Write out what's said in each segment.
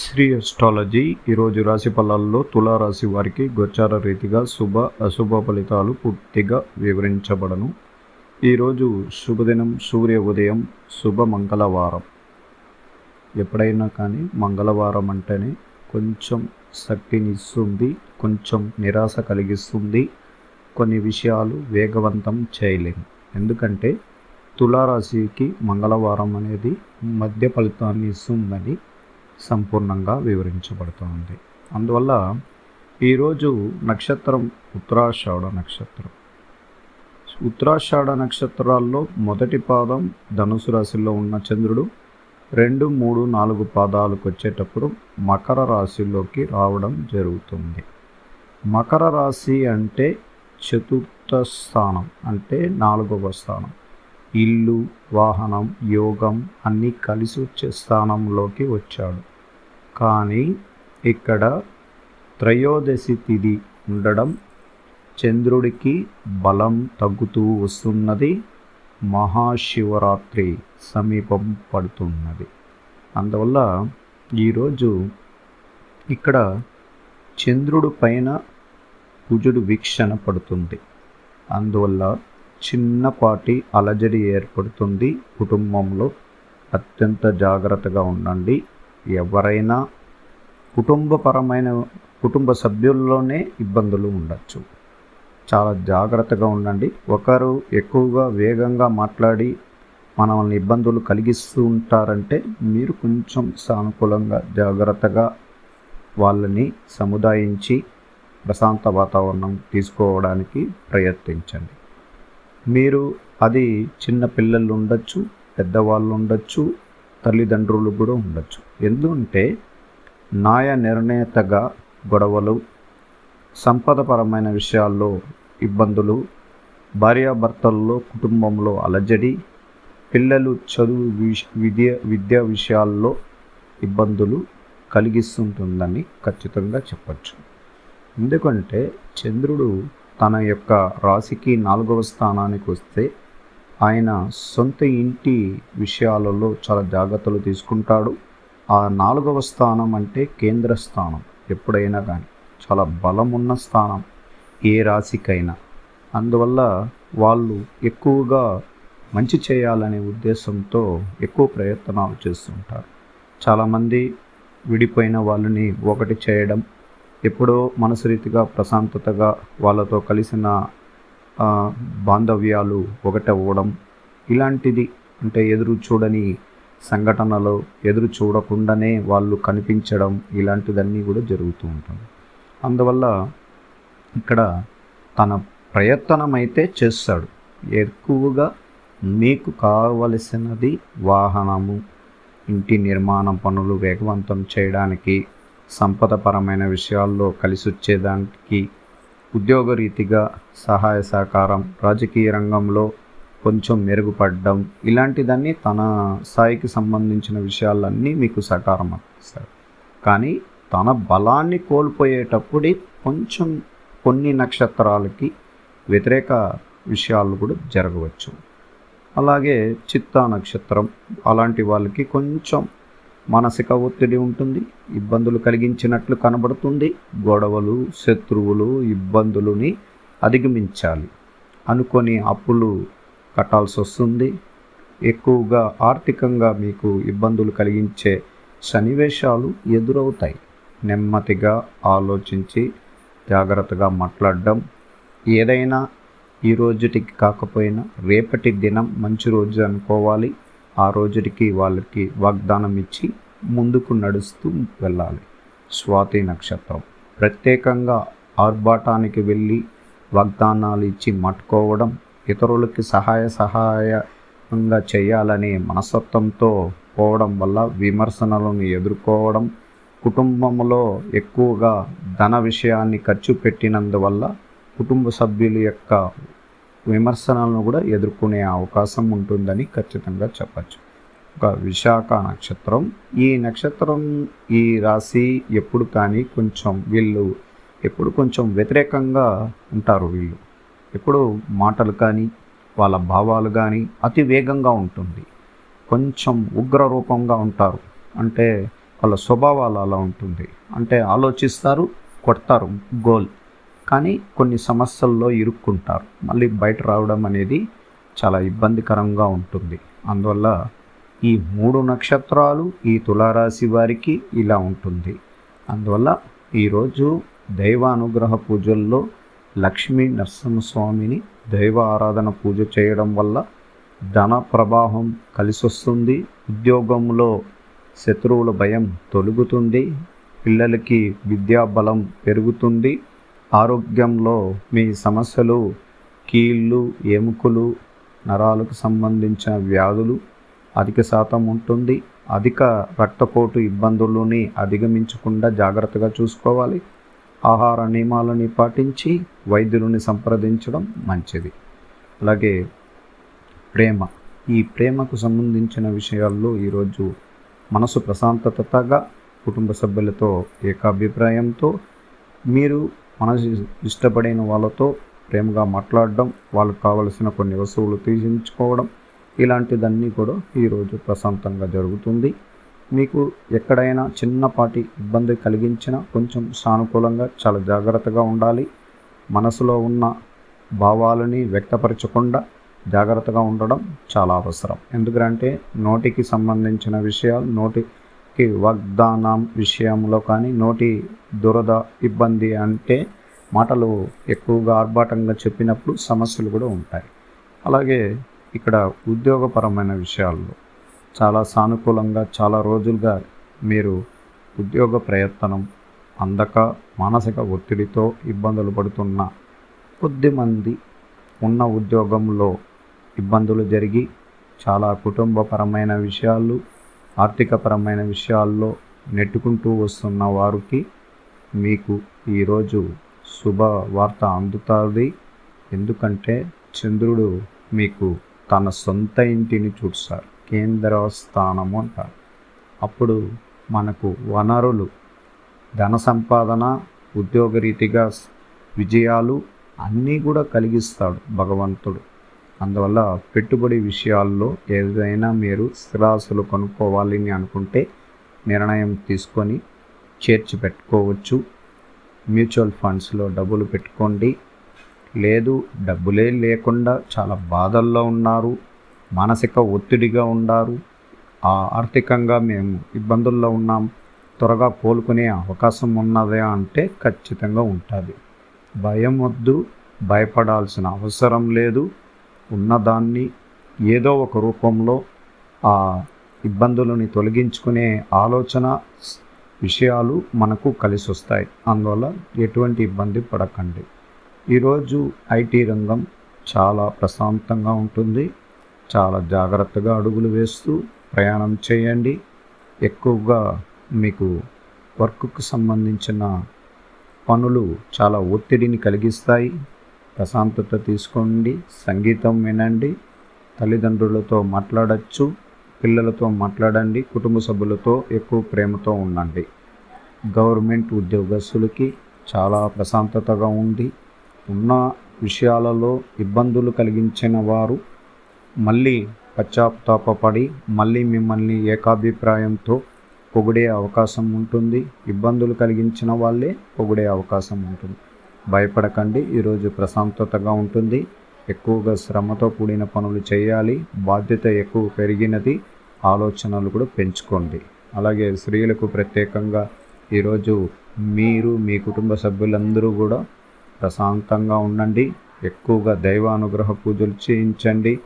Shri astrology ఈరోజు రాశి ఫలాల్లో తులారాశి వారికి గోచార రీతిగా శుభ అశుభ ఫలితాలు పూర్తిగా వివరించబడను. ఈరోజు శుభదినం సూర్య ఉదయం శుభ మంగళవారం. ఎప్పుడైనా కానీ మంగళవారం అంటేనే కొంచెం శక్తిని ఇస్తుంది కొంచెం నిరాశ కలిగిస్తుంది కొన్ని విషయాలు వేగవంతం చేయలేము ఎందుకంటే తులారాశికి మంగళవారం అనేది మధ్య ఫలితాన్ని ఇస్తుందని సంపూర్ణంగా వివరించబడుతోంది. అందువల్ల ఈరోజు నక్షత్రం ఉత్తరాషాఢ నక్షత్రం. ఉత్తరాషాఢ నక్షత్రాల్లో మొదటి పాదం ధనుసు రాశిలో ఉన్న చంద్రుడు రెండు మూడు నాలుగు పాదాలకు వచ్చేటప్పుడు మకర రాశిలోకి రావడం జరుగుతుంది. మకర రాశి అంటే చతుర్థ స్థానం అంటే నాలుగవ స్థానం. ఇల్లు వాహనం యోగం అన్నీ కలిసి వచ్చే స్థానంలోకి వచ్చాడు. కానీ ఇక్కడ త్రయోదశి తిథి ఉండడం చంద్రుడికి బలం తగ్గుతూ వస్తున్నది మహాశివరాత్రి సమీపం పడుతున్నది. అందువల్ల ఈరోజు ఇక్కడ చంద్రుడు పైన కుజుడు వీక్షణ పడుతుంది. అందువల్ల చిన్నపాటి అలజడి ఏర్పడుతుంది. కుటుంబంలో అత్యంత జాగ్రత్తగా ఉండండి. ఎవరైనా కుటుంబపరమైన కుటుంబ సభ్యుల్లోనే ఇబ్బందులు ఉండొచ్చు. చాలా జాగ్రత్తగా ఉండండి. ఒకరు ఎక్కువగా వేగంగా మాట్లాడి మనల్ని ఇబ్బందులు కలిగిస్తూ ఉంటారంటే మీరు కొంచెం సానుకూలంగా జాగ్రత్తగా వాళ్ళని సముదాయించి ప్రశాంత వాతావరణం తీసుకోవడానికి ప్రయత్నించండి. మీరు అది చిన్న పిల్లలు ఉండొచ్చు పెద్దవాళ్ళు ఉండొచ్చు తల్లిదండ్రులు కూడా ఉండొచ్చు. ఎందుకంటే న్యాయ నిర్ణేతగా గొడవలు సంపదపరమైన విషయాల్లో ఇబ్బందులు భార్యాభర్తల్లో కుటుంబంలో అలజడి పిల్లలు చదువు విష- విద్య విద్యా విషయాల్లో ఇబ్బందులు కలిగిస్తుంటుందని ఖచ్చితంగా చెప్పచ్చు. ఎందుకంటే చంద్రుడు తన యొక్క రాశికి నాలుగవ స్థానానికి వస్తే ఆయన సొంత ఇంటి విషయాలలో చాలా జాగ్రత్తలు తీసుకుంటాడు. ఆ నాలుగవ స్థానం అంటే కేంద్ర స్థానం. ఎప్పుడైనా కానీ చాలా బలం ఉన్న స్థానం ఏ రాశికైనా. అందువల్ల వాళ్ళు ఎక్కువగా మంచి చేయాలనే ఉద్దేశంతో ఎక్కువ ప్రయత్నాలు చేస్తుంటారు. చాలామంది విడిపోయిన వాళ్ళని ఒకటి చేయడం ఎప్పుడో మనసు రీతిగా ప్రశాంతతగా వాళ్ళతో కలిసిన బాంధవ్యాలు ఒకటవ్వడం ఇలాంటిది అంటే ఎదురు చూడని సంఘటనలు ఎదురు చూడకుండానే వాళ్ళు కనిపించడం ఇలాంటిదన్నీ కూడా జరుగుతూ ఉంటుంది అందువల్ల ఇక్కడ తన ప్రయత్నం అయితే చేస్తాడు. ఎక్కువగా మీకు కావలసినది వాహనము ఇంటి నిర్మాణం పనులు వేగవంతం చేయడానికి సంపదపరమైన విషయాల్లో కలిసి వచ్చేదానికి ఉద్యోగరీతిగా సహాయ సహకారం రాజకీయ రంగంలో కొంచెం మెరుగుపడడం ఇలాంటిదన్నీ తన స్థాయికి సంబంధించిన విషయాలన్నీ మీకు సహకారం అందిస్తాడు. కానీ తన బలాన్ని కోల్పోయేటప్పుడు కొంచెం కొన్ని నక్షత్రాలకి వ్యతిరేక విషయాలు కూడా జరగవచ్చు. అలాగే చిత్తా నక్షత్రం అలాంటి వాళ్ళకి కొంచెం మానసిక ఒత్తిడి ఉంటుంది ఇబ్బందులు కలిగించినట్లు కనబడుతుంది గొడవలు శత్రువులు ఇబ్బందులని అధిగమించాలి. అనుకొని అప్పులు కట్టాల్సి వస్తుంది ఎక్కువగా ఆర్థికంగా మీకు ఇబ్బందులు కలిగించే సన్నివేశాలు ఎదురవుతాయి. నెమ్మదిగా ఆలోచించి జాగ్రత్తగా మాట్లాడడం. ఏదైనా ఈ రోజుటికి కాకపోయినా రేపటి దినం మంచి రోజు అనుకోవాలి. ఆ రోజుకి వాళ్ళకి వాగ్దానం ఇచ్చి ముందుకు నడుస్తూ వెళ్ళాలి. స్వాతి నక్షత్రం. ప్రత్యేకంగా ఆర్భాటానికి వెళ్ళి వాగ్దానాలు ఇచ్చి మట్టుకోవడం ఇతరులకి సహాయ సహాయంగా చేయాలనే మనస్తత్వంతో పోవడం వల్ల విమర్శనలను ఎదుర్కోవడం కుటుంబంలో ఎక్కువగా ధన విషయాన్ని ఖర్చు పెట్టినందువల్ల కుటుంబ సభ్యుల యొక్క విమర్శనలను కూడా ఎదుర్కొనే అవకాశం ఉంటుందని ఖచ్చితంగా చెప్పచ్చు. ఒక విశాఖ నక్షత్రం. ఈ నక్షత్రం ఈ రాశి ఎప్పుడు కానీ కొంచెం వీళ్ళు ఎప్పుడు కొంచెం వ్యతిరేకంగా ఉంటారు వీళ్ళు. ఎప్పుడు మాటలు కానీ వాళ్ళ భావాలు కానీ అతి వేగంగా ఉంటుంది. కొంచెం ఉగ్ర రూపంగా ఉంటారు. అంటే వాళ్ళ స్వభావాలు అలా ఉంటుంది. అంటే ఆలోచిస్తారు కొడతారు. గోల్. కానీ కొన్ని సమస్యల్లో ఇరుక్కుంటారు. మళ్ళీ బయట రావడం అనేది చాలా ఇబ్బందికరంగా ఉంటుంది. అందువల్ల ఈ మూడు నక్షత్రాలు ఈ తులారాశి వారికి ఇలా ఉంటుంది. అందువల్ల ఈరోజు దైవ అనుగ్రహ పూజల్లో లక్ష్మీ నరసింహస్వామిని దైవ ఆరాధన పూజ చేయడం వల్ల ధన ప్రవాహం కలిసి వస్తుంది ఉద్యోగంలో శత్రువుల భయం తొలుగుతుంది. పిల్లలకి విద్యా బలం పెరుగుతుంది. ఆరోగ్యంలో మీ సమస్యలు కీళ్ళు ఎముకలు నరాలకు సంబంధించిన వ్యాధులు అధిక శాతం ఉంటుంది. అధిక రక్తపోటు ఇబ్బందులని అధిగమించకుండా జాగ్రత్తగా చూసుకోవాలి. ఆహార నియమాలని పాటించి వైద్యులని సంప్రదించడం మంచిది. అలాగే ప్రేమ. ఈ ప్రేమకు సంబంధించిన విషయాల్లో ఈరోజు మనసు ప్రశాంతతగా కుటుంబ సభ్యులతో ఏకాభిప్రాయంతో మీరు మనసు ఇష్టపడిన వాళ్ళతో ప్రేమగా మాట్లాడడం వాళ్ళకు కావలసిన కొన్ని వస్తువులు తీసించుకోవడం ఇలాంటిదన్నీ కూడా ఈరోజు ప్రశాంతంగా జరుగుతుంది. మీకు ఎక్కడైనా చిన్నపాటి ఇబ్బంది కలిగించినా కొంచెం సానుకూలంగా చాలా జాగ్రత్తగా ఉండాలి. మనసులో ఉన్న భావాలని వ్యక్తపరచకుండా జాగ్రత్తగా ఉండడం చాలా అవసరం. ఎందుకంటే నోటికి సంబంధించిన విషయాలు నోటి నోటికి వాగ్దానం విషయంలో కానీ నోటి దురద ఇబ్బంది అంటే మాటలు ఎక్కువగా ఆర్భాటంగా చెప్పినప్పుడు సమస్యలు కూడా ఉంటాయి. అలాగే ఇక్కడ ఉద్యోగపరమైన విషయాల్లో చాలా సానుకూలంగా చాలా రోజులుగా మీరు ఉద్యోగ ప్రయత్నం అందక మానసిక ఒత్తిడితో ఇబ్బందులు పడుతున్న కొద్దిమంది ఉన్న ఉద్యోగంలో ఇబ్బందులు జరిగి చాలా కుటుంబపరమైన విషయాలు ఆర్థికపరమైన విషయాల్లో నెట్టుకుంటూ వస్తున్న వారికి మీకు ఈరోజు శుభవార్త అందుతుంది. ఎందుకంటే చంద్రుడు మీకు తన సొంత ఇంటిని చూస్తారు కేంద్ర స్థానము అంటారు. అప్పుడు మనకు వనరులు ధన సంపాదన ఉద్యోగరీతిగా విజయాలు అన్నీ కూడా కలిగిస్తాడు భగవంతుడు. అందువల్ల పెట్టుబడి విషయాల్లో ఏదైనా మీరు స్థిరాస్తులు కొనుక్కోవాలని అనుకుంటే నిర్ణయం తీసుకొని చేర్చి పెట్టుకోవచ్చు. మ్యూచువల్ ఫండ్స్లో డబ్బులు పెట్టుకోండి. లేదు డబ్బులే లేకుండా చాలా బాధల్లో ఉన్నారు మానసిక ఒత్తిడిగా ఉన్నారు. ఆర్థికంగా మేము ఇబ్బందుల్లో ఉన్నాం. త్వరగా కోలుకునే అవకాశం ఉన్నదే అంటే ఖచ్చితంగా ఉంటుంది. భయం వద్దు భయపడాల్సిన అవసరం లేదు. ఉన్నదాన్ని ఏదో ఒక రూపంలో ఆ ఇబ్బందులని తొలగించుకునే ఆలోచన విషయాలు మనకు కలిసి వస్తాయి అందువల్ల ఎటువంటి ఇబ్బంది పడకండి. ఈరోజు ఐటీ రంగం చాలా ప్రశాంతంగా ఉంటుంది. చాలా జాగ్రత్తగా అడుగులు వేస్తూ ప్రయాణం చేయండి. ఎక్కువగా మీకు వర్క్కు సంబంధించిన పనులు చాలా ఒత్తిడిని కలిగిస్తాయి. ప్రశాంతత తీసుకోండి సంగీతం వినండి తల్లిదండ్రులతో మాట్లాడచ్చు పిల్లలతో మాట్లాడండి కుటుంబ సభ్యులతో ఎక్కువ ప్రేమతో ఉండండి. గవర్నమెంట్ ఉద్యోగస్తులకి చాలా ప్రశాంతతగా ఉంది. ఉన్న విషయాలలో ఇబ్బందులు కలిగించిన వారు మళ్ళీ పశ్చాత్తాపడి మళ్ళీ మిమ్మల్ని ఏకాభిప్రాయంతో పొగిడే అవకాశం ఉంటుంది. ఇబ్బందులు కలిగించిన వాళ్ళే పొగిడే అవకాశం ఉంటుంది. భయపడకండి. ఈరోజు ప్రశాంతతగా ఉంటుంది. ఎక్కువగా శ్రమతో కూడిన పనులు చేయాలి. బాధ్యత ఎక్కువ పెరిగినది. ఆలోచనలు కూడా పెంచుకోండి. అలాగే స్త్రీలకు ప్రత్యేకంగా ఈరోజు మీరు మీ కుటుంబ సభ్యులందరూ కూడా ప్రశాంతంగా ఉండండి. ఎక్కువగా దైవ అనుగ్రహ పూజలు చేయించండి.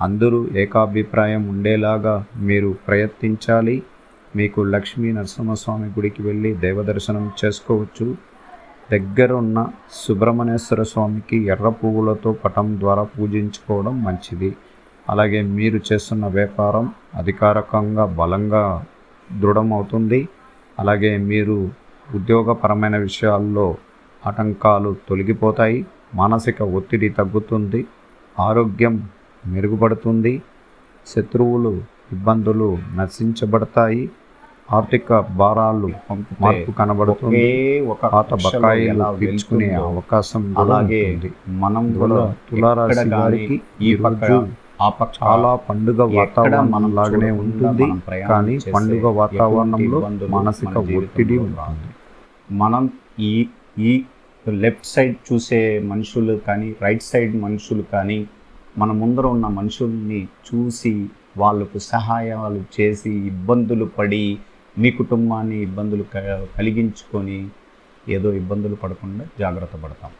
అందరూ ఏకాభిప్రాయం ఉండేలాగా మీరు ప్రయత్నించాలి. మీకు లక్ష్మీ నరసింహస్వామి గుడికి వెళ్ళి దైవ దర్శనం చేసుకోవచ్చు. దగ్గర ఉన్న సుబ్రహ్మణ్యేశ్వర స్వామికి ఎర్ర పువ్వులతో పటం ద్వారా పూజించుకోవడం మంచిది. అలాగే మీరు చేస్తున్న వ్యాపారం అధికారకంగా బలంగా దృఢమవుతుంది. అలాగే మీరు ఉద్యోగపరమైన విషయాల్లో ఆటంకాలు తొలగిపోతాయి. మానసిక ఒత్తిడి తగ్గుతుంది. ఆరోగ్యం మెరుగుపడుతుంది. శత్రువులు ఇబ్బందులు నశించబడతాయి. ఆర్థిక భారాలు మార్పు కనబడుతుంది. ఒక పాత బకాయిలు వెళ్తుందో, అవకాశం అలాగే మనం కూడా తులారాశి వారికి ఈ రోజు చాలా పండుగ వాతావరణం మనం లాగానే చూడకుండా ఉంటుంది. కానీ పండుగ వాతావరణంలో మానసిక ఒత్తిడి. ఉంటుంది. మనం ఈ ఈ లెఫ్ట్ సైడ్ చూసే మనుషులు కానీ రైట్ సైడ్ మనుషులు కానీ మన ముందర ఉన్న మనుషుల్ని చూసి వాళ్ళకు సహాయాలు చేసి ఇబ్బందులు పడి మీ కుటుంబాన్ని ఇబ్బందులు క- కలిగించుకొని ఏదో ఇబ్బందులు పడకుండా జాగ్రత్త పడతాం.